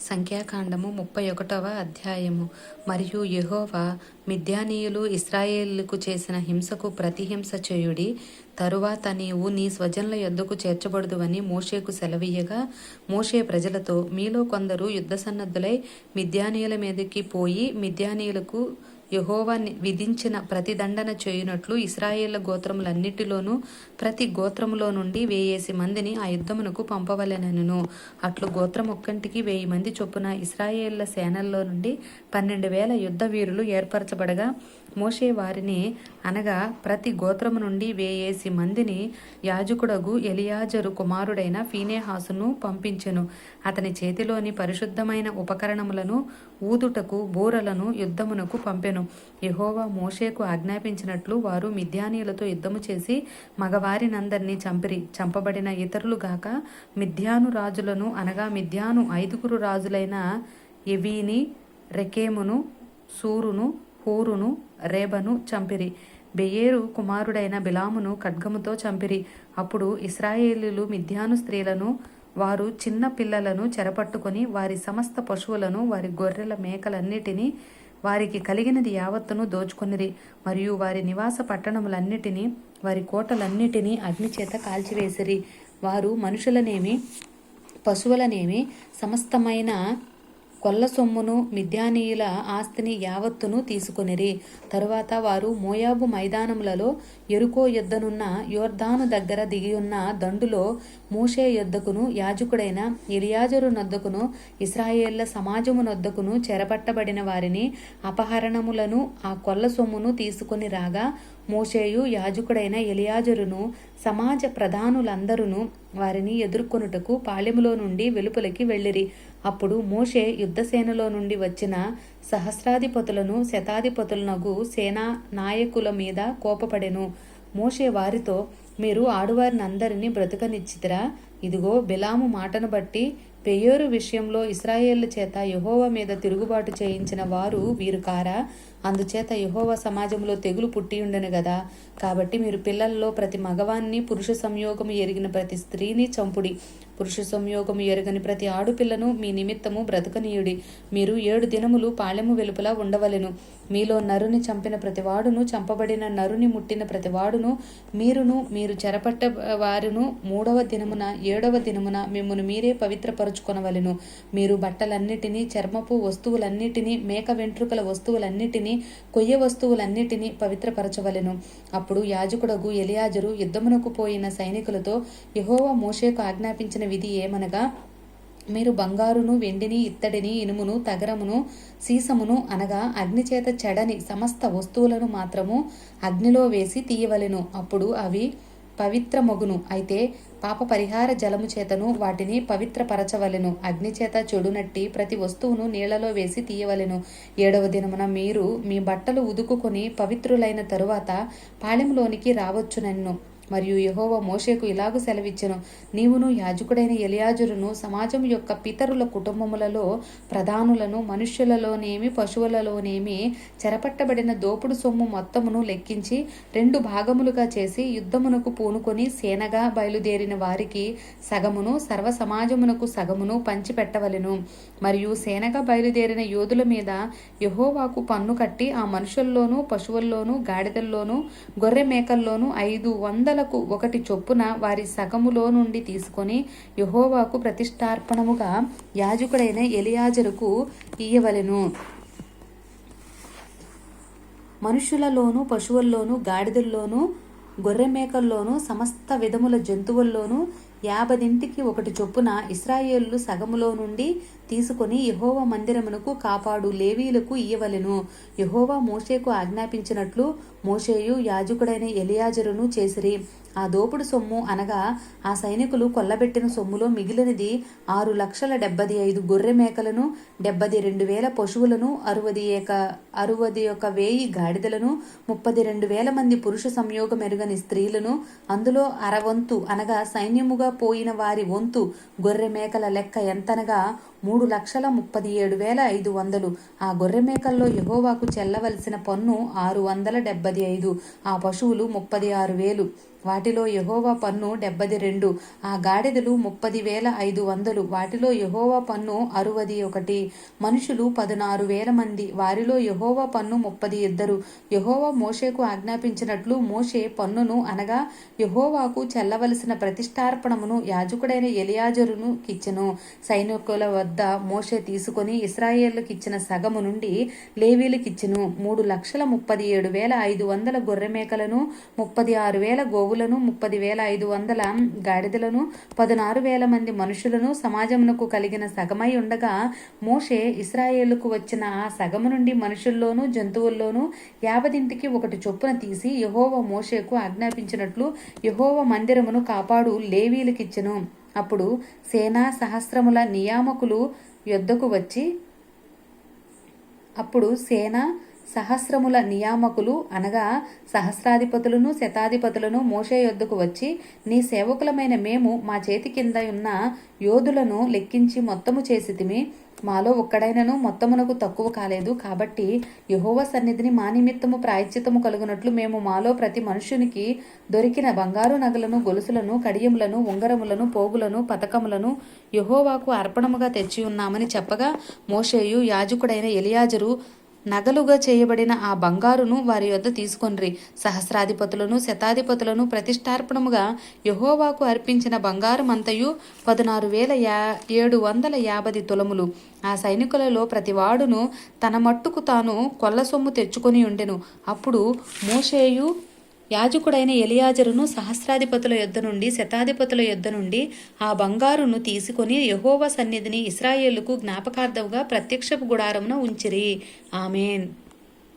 సంఖ్యాకాండము ముప్పై ఒకటవ అధ్యాయము. మరియు యహోవా మిద్యానీయులు ఇస్రాయేలుకు చేసిన హింసకు ప్రతిహింస చేయుడి. తరువాత నీవు నీ స్వజనుల యొద్దకు చేర్చబడుదువని మోషేకు సెలవీయగా మోషే ప్రజలతో మీలో కొందరు యుద్ధ సన్నద్ధులై మిద్యానీయుల మీదకి పోయి మిద్యానీయులకు యహోవా విధించిన ప్రతిదండన చేయునట్లు ఇస్రాయేళ్ళ గోత్రములన్నిటిలోనూ ప్రతి గోత్రములో నుండి వేయేసి మందిని ఆ యుద్ధమునకు పంపవలెనను. అట్లు గోత్రం ఒక్కంటికి వెయ్యి మంది చొప్పున ఇస్రాయేళ్ళ సేనల్లో నుండి పన్నెండు వేల యుద్ధ వీరులు ఏర్పరచబడగా మోషే వారిని అనగా ప్రతి గోత్రము నుండి వేయేసి మందిని యాజకుడగు ఎలియాజరు కుమారుడైన ఫీనేహాసును పంపించెను. అతని చేతిలోని పరిశుద్ధమైన ఉపకరణములను ఊదుటకు బూరలను యుద్ధమునకు పంపెను. యహోవా మోషేకు ఆజ్ఞాపించినట్లు వారు మిథ్యానీయులతో యుద్ధము చేసి మగవారినందరినీ చంపిరి. చంపబడిన ఇతరులు గాక మిథ్యాను రాజులను అనగా మిథ్యాను ఐదుగురు రాజులైన ఎవీని రెకేమును సూరును హూరును రేబను చంపిరి. బెయేరు కుమారుడైన బిలామును ఖడ్గముతో చంపిరి. అప్పుడు ఇస్రాయేలీలు మిథ్యాను స్త్రీలను వారు చిన్న పిల్లలను చెరపట్టుకొని వారి సమస్త పశువులను వారి గొర్రెల మేకలన్నిటినీ వారికి కలిగినది యావత్తును దోచుకొనిరి. మరియు వారి నివాస పట్టణములన్నిటినీ వారి కోటలన్నిటినీ అగ్నిచేత కాల్చివేసిరి. వారు మనుషులనేమి పశువులనేమి సమస్తమైన కొల్ల సొమ్మును మిద్యానీయుల ఆస్తిని యావత్తును తీసుకొనిరి. తరువాత వారు మోయాబు మైదానములలో ఎరుకో యుద్ధనున్న యోర్దాను దగ్గర దిగియున్న దండులో మోషే యొద్దకును యాజకుడైన ఇలియాజరు నొద్దకును ఇస్రాయేళ్ళ సమాజము నొద్దకును చెరపట్టబడిన వారిని అపహరణములను ఆ కొల్ల సొమ్మును తీసుకొని రాగా మోషేయు యాజకుడైన ఎలియాజరును సమాజ ప్రధానులందరూ వారిని ఎదుర్కొనుటకు పాళెములో నుండి వెలుపలికి వెళ్ళిరి. అప్పుడు మోషే యుద్ధసేనలో నుండి వచ్చిన సహస్రాధిపతులను శతాధిపతులనగు సేనా నాయకుల మీద కోపపడెను. మోషే వారితో మీరు ఆడువారిని అందరినీ బ్రతకనిచ్చితిరా? ఇదిగో బిలాము మాటను బట్టి పెయోరు విషయంలో ఇస్రాయేళ్ళ చేత యహోవ మీద తిరుగుబాటు చేయించిన వారు వీరు కారా? అందుచేత యహోవ సమాజంలో తెగులు పుట్టి ఉండను కదా కాబట్టి మీరు పిల్లల్లో ప్రతి మగవాన్ని పురుష సంయోగము ఎరిగిన ప్రతి స్త్రీని చంపుడి. పురుష సంయోగము ఎరగని ప్రతి ఆడుపిల్లను మీ నిమిత్తము బ్రతకనీయుడి. మీరు ఏడు దినములు పాళెము వెలుపల ఉండవలెను. మీలో నరుని చంపిన ప్రతివాడును చంపబడిన నరుని ముట్టిన ప్రతివాడును మీరును మీరు చెరపట్ట వారును మూడవ దినమున ఏడవ దినమున మిమ్మల్ని మీరే కొనవలెను మీరు బట్టలన్నిటినీ చర్మపు వస్తువులన్నిటినీ మేక వెంట్రుకల వస్తువులన్నిటినీ కొయ్య వస్తువులన్నిటినీ పవిత్రపరచవలెను. అప్పుడు యాజకుడగు ఎలియాజరు యుద్ధమునకు పోయిన సైనికులతో యెహోవా మోషేకు ఆజ్ఞాపించిన విధి ఏమనగా మీరు బంగారును వెండిని ఇత్తడిని ఇనుమును తగరమును సీసమును అనగా అగ్నిచేత చెడని సమస్త వస్తువులను మాత్రము అగ్నిలో వేసి తీయవలెను. అప్పుడు అవి పవిత్రమగును. అయితే పాప పరిహార జలము చేతను వాటిని పవిత్రపరచవలెను. అగ్నిచేత చెడునట్టి ప్రతి వస్తువును నీళ్ళలో వేసి తీయవలెను. ఏడవ దినమున మీరు మీ బట్టలు ఉదుకుకొని పవిత్రులైన తరువాత పాళెంలోనికి రావచ్చునన్ను. మరియు యహోవ మోషేకు ఇలాగు సెలవిచ్చను. నీవును యాజకుడైన ఎలియాజురును సమాజం యొక్క పితరుల కుటుంబములలో ప్రధానులను మనుష్యులలోనేమి పశువులలోనేమి చెరపట్టబడిన దోపుడు సొమ్ము మొత్తమును లెక్కించి రెండు భాగములుగా చేసి యుద్ధమునకు పూనుకొని సేనగా బయలుదేరిన వారికి సగమును సర్వ సమాజమునకు సగమును పంచిపెట్టవలెను. మరియు సేనగా బయలుదేరిన యోధుల మీద యహోవాకు పన్ను కట్టి ఆ మనుషుల్లోనూ పశువుల్లోనూ గాడిదల్లోనూ గొర్రె మేకల్లోనూ ఐదు వందలకు ఒకటి చొప్పున వారి సగములో నుండి తీసుకొని యహోవాకు ప్రతిష్టార్పణముగా యాజకుడైన ఎలియాజరుకు ఇయ్యవలెను. మనుషులలోను పశువుల్లోను గాడిదల్లోనూ గొర్రె మేకల్లోనూ సమస్త విధముల జంతువుల్లోనూ యాభదింటికి ఒకటి చొప్పున ఇస్రాయేళ్ళు సగములో నుండి తీసుకొని యహోవ మందిరమునకు కాపాడు లేవీలకు ఇయ్యవలెను. యెహోవా మోషేకు ఆజ్ఞాపించినట్లు మోషేయు యాజకుడైన ఎలియాజరును చేసిరి. ఆ దోపుడు సొమ్ము అనగా ఆ సైనికులు కొల్లబెట్టిన సొమ్ములో మిగిలినది ఆరు లక్షల డెబ్బది ఐదు గొర్రె మేకలను డెబ్బది రెండు వేల పశువులను అరవది ఏక అరవది ఒక వేయి గాడిదలను ముప్పది రెండు వేల మంది పురుష సంయోగం ఎరుగని స్త్రీలను అందులో అరవంతు అనగా సైన్యముగా పోయిన వారి వంతు గొర్రె మేకల లెక్క ఎంతనగా మూడు లక్షల ముప్పది ఏడు వేల ఐదు వందలు. ఆ గొర్రె మేకల్లో యెహోవాకు చెల్లవలసిన పన్ను ఆరు వందల డెబ్బది ఐదు. ఆ పశువులు ముప్పది ఆరు వేలు. వాటిలో యహోవా పన్ను డెబ్బది రెండు. ఆ గాడిదలు ముప్పది వేల ఐదు వందలు. వాటిలో యహోవా పన్ను అరువది ఒకటి. మనుషులు పదునారు వేల మంది. వారిలో యహోవా పన్ను ముప్పది ఇద్దరు. యహోవా మోషేకు ఆజ్ఞాపించినట్లు మోషే పన్నును అనగా యహోవాకు చెల్లవలసిన ప్రతిష్టార్పణమును యాజకుడైన ఎలియాజరును కిచ్చెను. సైనికుల వద్ద మోషే తీసుకొని ఇస్రాయేళ్ళకిచ్చిన సగము నుండి లేవీలకిచ్చెను. మూడు లక్షల ముప్పది ఏడు వేల ఐదు వందల గొర్రెమేకలను ముప్పది ఆరు వేల గోవులను ముప్పది వేల ఐదు వందల గాడిదలను పదనారు వేల మంది మనుషులను సమాజమునకు కలిగిన సగమై ఉండగా మోషే ఇస్రాయేళ్ళకు వచ్చిన ఆ సగము నుండి మనుషుల్లోనూ జంతువుల్లోనూ యాభదింటికి ఒకటి చొప్పున తీసి యహోవ మోషేకు ఆజ్ఞాపించినట్లు యహోవ మందిరమును కాపాడు లేవీలకిచ్చెను. అప్పుడు సేనా సహస్రముల నియామకులు యొద్దకు వచ్చి అప్పుడు సేనా సహస్రముల నియామకులు అనగా సహస్రాధిపతులను శతాధిపతులను మోషే యొద్దకు వచ్చి నీ సేవకులమైన మేము మా చేతి కింద ఉన్న యోధులను లెక్కించి మొత్తము చేసితిమి. మాలో ఒక్కడైనను మొత్తమునకు తక్కువ కాలేదు. కాబట్టి యహోవ సన్నిధిని మా నిమిత్తము ప్రాయశ్చిత్తము కలుగునట్లు మేము మాలో ప్రతి మనుషునికి దొరికిన బంగారు నగలను గొలుసులను కడియములను ఉంగరములను పోగులను పతకములను యహోవాకు అర్పణముగా తెచ్చి ఉన్నామని చెప్పగా మోషేయు యాజకుడైన ఎలియాజరు నగలుగా చేయబడిన ఆ బంగారును వారి యొద్ద తీసుకొనిరి. సహస్రాధిపతులను శతాధిపతులను ప్రతిష్టార్పణముగా యహోవాకు అర్పించిన బంగారమంతయు పదనారు వేల యా ఏడు వందల యాభై తులములు. ఆ సైనికులలో ప్రతివాడును తన మట్టుకు తాను కొల్ల సొమ్ము తెచ్చుకొని ఉండెను. అప్పుడు మోషేయు యాజకుడైన ఎలియాజరును సహస్రాధిపతుల యొద్ద నుండి శతాధిపతుల యొద్ద నుండి ఆ బంగారును తీసుకొని యహోవ సన్నిధిని ఇస్రాయేలుకు జ్ఞాపకార్థముగా ప్రత్యక్షపు గుడారమున ఉంచిరి. ఆమెన్.